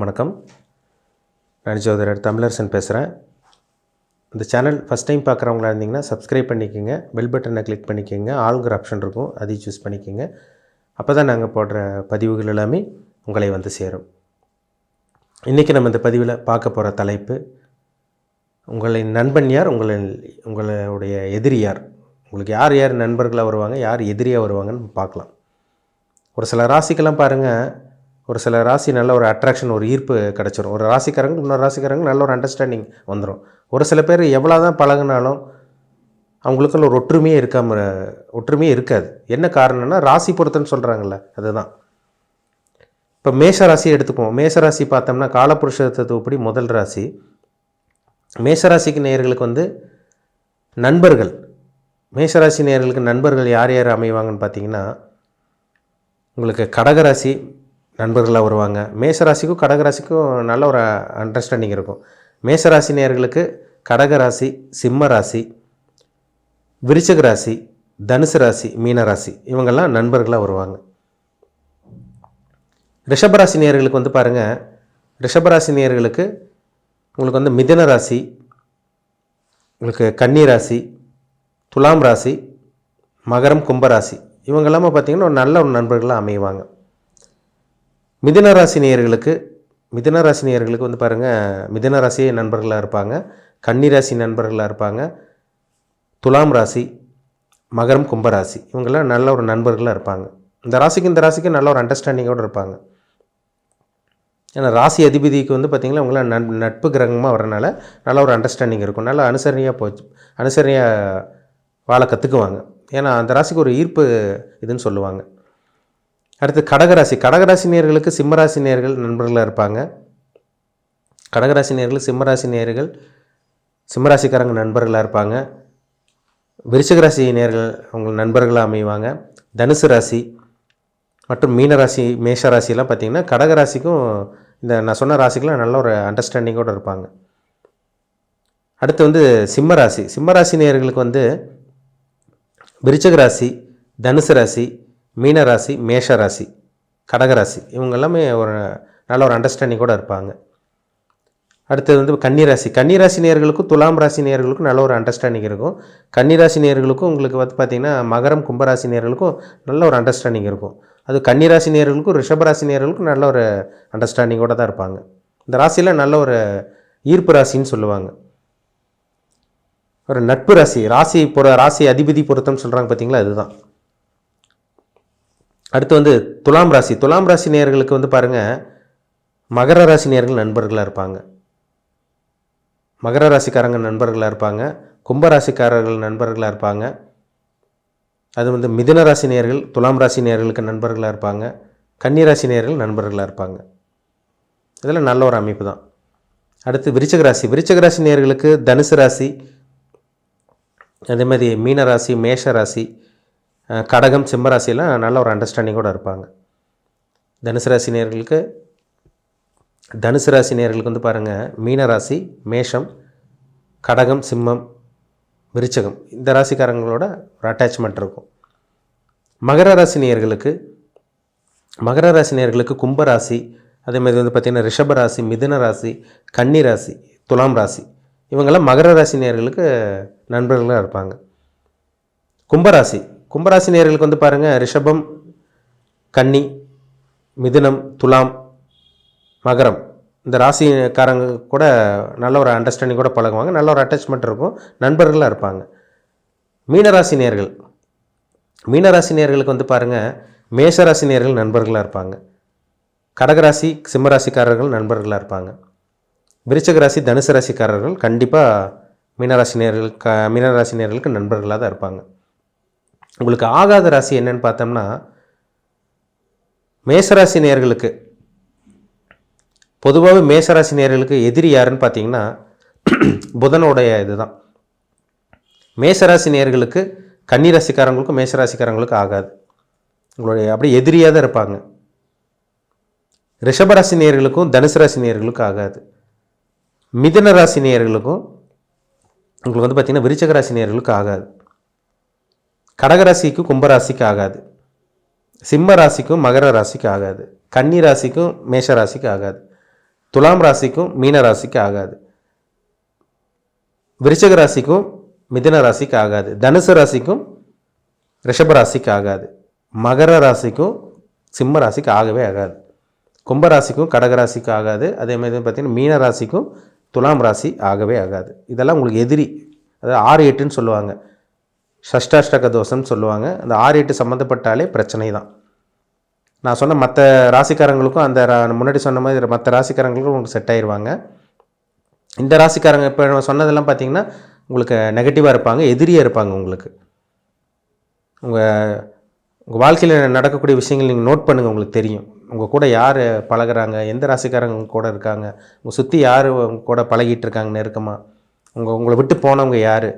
அனைவருக்கும் வணக்கம். நான் ஜோதிடர் தமிழரசன் பேசுகிறேன் இந்த சேனல் ஃபஸ்ட் டைம் பார்க்குறவங்களா இருந்தீங்கன்னா சப்ஸ்கிரைப் பண்ணிக்கோங்க. பெல் பட்டனை கிளிக் பண்ணிக்கோங்க. ஆளுங்கிற ஆப்ஷன் இருக்கும். அதையும் சூஸ் பண்ணிக்கோங்க. அப்போ தான் நாங்கள் போடுற பதிவுகள் எல்லாமே உங்களை வந்து சேரும். இன்றைக்கி நம்ம இந்த பதிவில் பார்க்க போகிற தலைப்பு உங்களின் நண்பன் யார்? உங்களை உங்களுடைய எதிரி யார்? உங்களுக்கு யார் யார் நண்பர்களாக வருவாங்க? யார் எதிரியாக வருவாங்கன்னு பார்க்கலாம். ஒரு சில ராசிக்கெல்லாம் பாருங்கள் ஒரு சில ராசி நல்ல ஒரு அட்ராக்ஷன் ஒரு ஈர்ப்பு கிடச்சிரும். ஒரு ராசிக்காரங்க இன்னொரு ராசிக்காரங்க நல்ல ஒரு அண்டர்ஸ்டாண்டிங் வந்துடும் ஒரு சில பேர் எவ்வளோ தான் பழகினாலும் அவங்களுக்குள்ள ஒரு ஒற்றுமையே இருக்காம ஒற்றுமையே இருக்காது. என்ன காரணம்னா ராசி பொறுத்துன்னு சொல்கிறாங்கல்ல அதுதான். இப்போ மேஷ ராசி எடுத்துக்குவோம். மேஷ ராசி பார்த்தோம்னா காலப்புருஷ தத்துவப்படி முதல் ராசி. மேஷராசிக்கு நேயர்களுக்கு வந்து நண்பர்கள். மேஷராசி நேயர்களுக்கு நண்பர்கள் யார் யார் அமைவாங்கன்னு பார்த்தீங்கன்னா உங்களுக்கு கடகராசி நண்பர்களாக வருவாங்க. மேசராசிக்கும் கடகராசிக்கும் நல்ல ஒரு அண்டர்ஸ்டாண்டிங் இருக்கும். மேசராசி நேர்களுக்கு கடகராசி சிம்ம ராசி விருச்சக ராசி தனுசு ராசி மீனராசி இவங்கெல்லாம் நண்பர்களாக வருவாங்க. ரிஷபராசி நேர்களுக்கு வந்து பாருங்கள் ரிஷபராசி நேர்களுக்கு உங்களுக்கு வந்து மிதன ராசி உங்களுக்கு கன்னி ராசி துலாம் ராசி மகரம் கும்பராசி இவங்கெல்லாமே பார்த்திங்கன்னா ஒரு நல்ல ஒரு நண்பர்களாக அமைவாங்க. மிதனராசினியர்களுக்கு மிதனராசினியர்களுக்கு வந்து பாருங்கள் மிதுன ராசி நண்பர்களாக இருப்பாங்க கன்னி ராசி நண்பர்களாக இருப்பாங்க துலாம் ராசி மகரம் கும்பராசி இவங்கெல்லாம் நல்ல ஒரு நண்பர்களாக இருப்பாங்க. இந்த ராசிக்கு இந்த ராசிக்கு நல்ல ஒரு அண்டர்ஸ்டாண்டிங்கோடு இருப்பாங்க. ஏன்னா ராசி அதிபதிக்கு வந்து பார்த்திங்கன்னா உங்களை நட் நட்பு கிரகமாக வரனால நல்ல ஒரு அண்டர்ஸ்டாண்டிங் இருக்கும். நல்லா அனுசரணையாக போச்சு அனுசரணையாக வாழ கற்றுக்குவாங்க ஏன்னா அந்த ராசிக்கு ஒரு ஈர்ப்பு இதுன்னு சொல்லுவாங்க. அடுத்து கடகராசி. கடகராசி நேர்களுக்கு சிம்மராசி நேர்கள் நண்பர்களாக இருப்பாங்க. கடகராசி நேர்கள் சிம்மராசி நேர்கள் சிம்மராசிக்காரங்க நண்பர்களாக இருப்பாங்க. விருச்சிகராசி நேர்கள் அவங்க நண்பர்களாக அமைவாங்க. தனுசு ராசி மற்றும் மீனராசி மேஷ ராசியெல்லாம் பார்த்திங்கன்னா கடகராசிக்கும் இந்த நான் சொன்ன ராசிக்கெலாம் நல்ல ஒரு அண்டர்ஸ்டாண்டிங்கோடு இருப்பாங்க. அடுத்து வந்து சிம்மராசி சிம்மராசி நேர்களுக்கு வந்து விருச்சக ராசி தனுசு ராசி மீன ராசி மேஷ ராசி கடகராசி இவங்க எல்லாமே ஒரு நல்ல ஒரு அண்டர்ஸ்டாண்டிங் கூட இருப்பாங்க. அடுத்தது வந்து கன்னிராசி. கன்னிராசி நேர்களுக்கும் துலாம் ராசி நேர்களுக்கும் நல்ல ஒரு அண்டர்ஸ்டாண்டிங் இருக்கும். கன்னிராசி நேர்களுக்கும் உங்களுக்கு வந்து பார்த்திங்கன்னா மகரம் கும்பராசி நேர்களுக்கும் நல்ல ஒரு அண்டர்ஸ்டாண்டிங் இருக்கும். அது கன்னிராசி நேயர்களுக்கும் ரிஷபராசி நேர்களுக்கும் நல்ல ஒரு அண்டர்ஸ்டாண்டிங்கோடு தான் இருப்பாங்க. இந்த ராசியில் நல்ல ஒரு ஈர்ப்பு ராசின்னு சொல்லுவாங்க. ஒரு நட்பு ராசி. ராசி பொற ராசி அதிபதி பொருத்தம் சொல்கிறாங்க பார்த்தீங்களா அதுதான். அடுத்து வந்து துலாம் ராசி. துலாம் ராசி நேர்களுக்கு வந்து பாருங்கள் மகர ராசி நேர்கள் நண்பர்களாக இருப்பாங்க. மகர ராசிக்காரங்க நண்பர்களாக இருப்பாங்க. கும்பராசிக்காரர்கள் நண்பர்களாக இருப்பாங்க. அது வந்து மிதுன ராசி நேர்கள் துலாம் ராசி நேர்களுக்கு நண்பர்களாக இருப்பாங்க. கன்னி ராசி நேர்கள் நண்பர்களாக இருப்பாங்க. இதெல்லாம் நல்ல ஒரு அமைப்பு தான். அடுத்து விருச்சக ராசி. விருச்சக ராசி நேர்களுக்கு தனுசு ராசி அதே மாதிரி மீன ராசி மேஷ ராசி கடகம் சிம்ம நல்ல ஒரு அண்டர்ஸ்டாண்டிங்கோடு இருப்பாங்க. தனுசு ராசி நேர்களுக்கு தனுசு ராசி நேர்களுக்கு வந்து பாருங்கள் மீன ராசி மேஷம் கடகம் சிம்மம் விருச்சகம் இந்த ராசிக்காரங்களோட ஒரு அட்டாச்மெண்ட் இருக்கும். மகர ராசி நேர்களுக்கு மகர ராசி நேர்களுக்கு கும்பராசி அதேமாதிரி வந்து பார்த்திங்கன்னா ரிஷப ராசி மிதுன ராசி கன்னி ராசி துலாம் ராசி இவங்கெல்லாம் மகர ராசி நேர்களுக்கு நண்பர்களாக இருப்பாங்க. கும்பராசி கும்பராசி நேர்களுக்கு வந்து பாருங்கள் ரிஷபம் கன்னி மிதுனம் துலாம் மகரம். இந்த ராசிக்காரங்க கூட நல்ல ஒரு அண்டர்ஸ்டாண்டிங் கூட பழகுவாங்க. நல்ல ஒரு அட்டாச்மெண்ட் இருக்கும். நண்பர்களாக இருப்பாங்க. மீனராசி நேர்கள் மீனராசி நேர்களுக்கு வந்து பாருங்கள் மேஷராசி நேர்கள் நண்பர்களாக இருப்பாங்க. கடகராசி சிம்மராசிக்காரர்கள் நண்பர்களாக இருப்பாங்க. விருச்சக ராசி தனுசு ராசிக்காரர்கள் கண்டிப்பாக மீனராசி நேர்கள் க மீனராசி நேர்களுக்கு நண்பர்களாக தான் இருப்பாங்க. உங்களுக்கு ஆகாத ராசி என்னன்னு பார்த்தோம்னா மேசராசி நேர்களுக்கு பொதுவாகவே மேசராசி நேர்களுக்கு எதிரி யாருன்னு பார்த்தீங்கன்னா புதனுடைய இதுதான். மேசராசி நேர்களுக்கு கன்னிராசிக்காரங்களுக்கும் மேசராசிக்காரங்களுக்கும் ஆகாது. உங்களுடைய அப்படியே எதிரியாக தான் இருப்பாங்க. ரிஷபராசி நேர்களுக்கும் தனுசு ராசி நேர்களுக்கும் ஆகாது. மிதன ராசி நேர்களுக்கும் உங்களுக்கு வந்து பார்த்திங்கன்னா விருச்சக ராசி நேர்களுக்கு ஆகாது. கடகராசிக்கும் கும்பராசிக்கு ஆகாது சிம்ம ராசிக்கும் மகர ராசிக்கு ஆகாது கன்னி ராசிக்கும் மேஷ ராசிக்கு ஆகாது துலாம் ராசிக்கும் மீன ராசிக்கு ஆகாது விருச்சக ராசிக்கும் மிதுன ராசிக்கு ஆகாது தனுசு ராசிக்கும் ரிஷப ராசிக்கு ஆகாது மகர ராசிக்கும் சிம்ம ராசிக்கு ஆகவே ஆகாது. கும்பராசிக்கும் கடக ராசிக்கு ஆகாது. அதே மாதிரி பார்த்தீங்கன்னா மீன ராசிக்கும் துலாம் ராசி ஆகவே ஆகாது. இதெல்லாம் உங்களுக்கு எதிரி. அதாவது ஆறு எட்டுன்னு சொல்லுவாங்க. ஷஷ்டாஷ்டக தோஷம்னு சொல்லுவாங்க. அந்த ஆறு எட்டு சம்மந்தப்பட்டாலே பிரச்சனை தான் நான் சொன்ன மற்ற ராசிக்காரங்களுக்கும் அந்த ரா- முன்னாடி சொன்ன மாதிரி மற்ற ராசிக்காரங்களுக்கும் உங்களுக்கு செட் ஆயிடுவாங்க இந்த ராசிக்காரங்க இப்போ சொன்னதெல்லாம் பார்த்தீங்கன்னா உங்களுக்கு நெகட்டிவாக இருப்பாங்க எதிரியாக இருப்பாங்க உங்களுக்கு. உங்கள் உங்கள் வாழ்க்கையில் நடக்கக்கூடிய விஷயங்கள் நீங்கள் நோட் பண்ணுங்கள் உங்களுக்கு தெரியும். உங்கள் கூட யார் பழகுறாங்க எந்த ராசிக்காரங்க கூட இருக்காங்க உங்கள் சுற்றி யார் உங்கள் கூட பழகிட்டு இருக்காங்க நெருக்கமாக உங்கள் உங்களை விட்டு போனவங்க யார்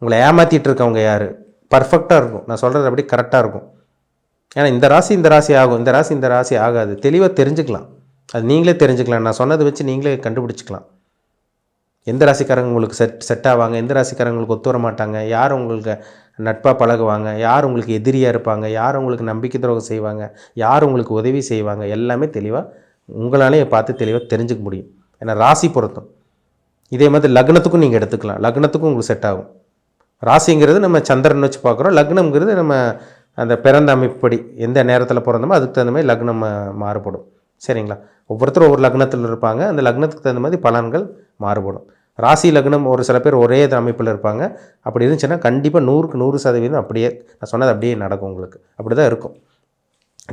உங்களை ஏமாற்றிட்டு இருக்கவங்க யார் பர்ஃபெக்டாக இருக்கும். நான் சொல்கிறது அப்படி கரெக்டாக இருக்கும். ஏன்னா இந்த ராசி இந்த ராசி ஆகும். இந்த ராசி இந்த ராசி ஆகாது. தெளிவாக தெரிஞ்சுக்கலாம். அது நீங்களே தெரிஞ்சுக்கலாம். நான் சொன்னதை வச்சு நீங்களே கண்டுபிடிச்சிக்கலாம். எந்த ராசிக்காரங்க உங்களுக்கு செட் செட் ஆவாங்க? எந்த ராசிக்காரங்க உங்களுக்கு ஒத்து வர மாட்டாங்க யார் உங்களுக்கு நட்பாக பழகுவாங்க? யார் உங்களுக்கு எதிரியாக இருப்பாங்க? யார் உங்களுக்கு நம்பிக்கை துரோகம் செய்வாங்க? யார் உங்களுக்கு உதவி செய்வாங்க? எல்லாமே தெளிவாக உங்களாலே பார்த்து தெளிவாக தெரிஞ்சுக்க முடியும். ஏன்னா ராசி பொருத்தம். இதே மாதிரி லக்னத்துக்கும் நீங்கள் எடுத்துக்கலாம். லக்னத்துக்கும் உங்களுக்கு செட் ஆகும். ராசிங்கிறது நம்ம சந்திரன் வச்சு பார்க்குறோம். லக்னம்ங்கிறது நம்ம அந்த பிறந்த அமைப்படி எந்த நேரத்தில் பிறந்தோமோ அதுக்கு தகுந்த மாதிரி லக்னம் மாறுபடும். சரிங்களா? ஒவ்வொருத்தரும் ஒவ்வொரு லக்னத்தில் இருப்பாங்க. அந்த லக்னத்துக்கு தகுந்த மாதிரி பலன்கள் மாறுபடும். ராசி லக்னம் ஒரு சில பேர் ஒரே அமைப்பில் இருப்பாங்க. அப்படி இருந்துச்சுன்னா கண்டிப்பாக நூறுக்கு நூறு சதவீதம் அப்படியே நான் சொன்னது அப்படியே நடக்கும் உங்களுக்கு. அப்படி தான் இருக்கும்.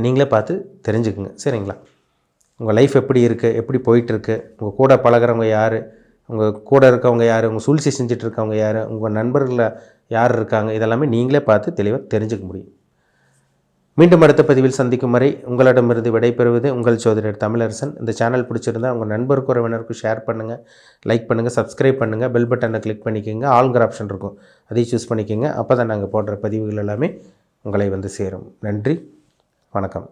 நீங்களே பார்த்து தெரிஞ்சுக்குங்க. சரிங்களா? உங்கள் லைஃப் எப்படி இருக்குது எப்படி போயிட்டுருக்கு உங்கள் கூட பழகுறவங்க யார்? உங்கள் கூட இருக்கவங்க யார் உங்கள் சூழ்ச்சி செஞ்சுட்டு இருக்கவங்க யார் உங்கள் நண்பர்களில் யார் இருக்காங்க இதெல்லாமே நீங்களே பார்த்து தெளிவாக தெரிஞ்சுக்க முடியும். மீண்டும் அடுத்த பதிவில் சந்திக்கும் வரை உங்களிடமிருந்து விடைபெறுவது உங்கள் சோதரர் தமிழரசன். இந்த சேனல் பிடிச்சிருந்தா உங்கள் நண்பருக்கு உறவினருக்கும் ஷேர் பண்ணுங்கள் லைக் பண்ணுங்கள் சப்ஸ்கிரைப் பண்ணுங்கள் பெல் பட்டனை கிளிக் பண்ணிக்கோங்க ஆல்கர் ஆப்ஷன் இருக்கும். அதையும் சூஸ் பண்ணிக்கோங்க. அப்போ தான் நாங்கள் போடுற பதிவுகள் எல்லாமே உங்களை வந்து சேரும். நன்றி வணக்கம்.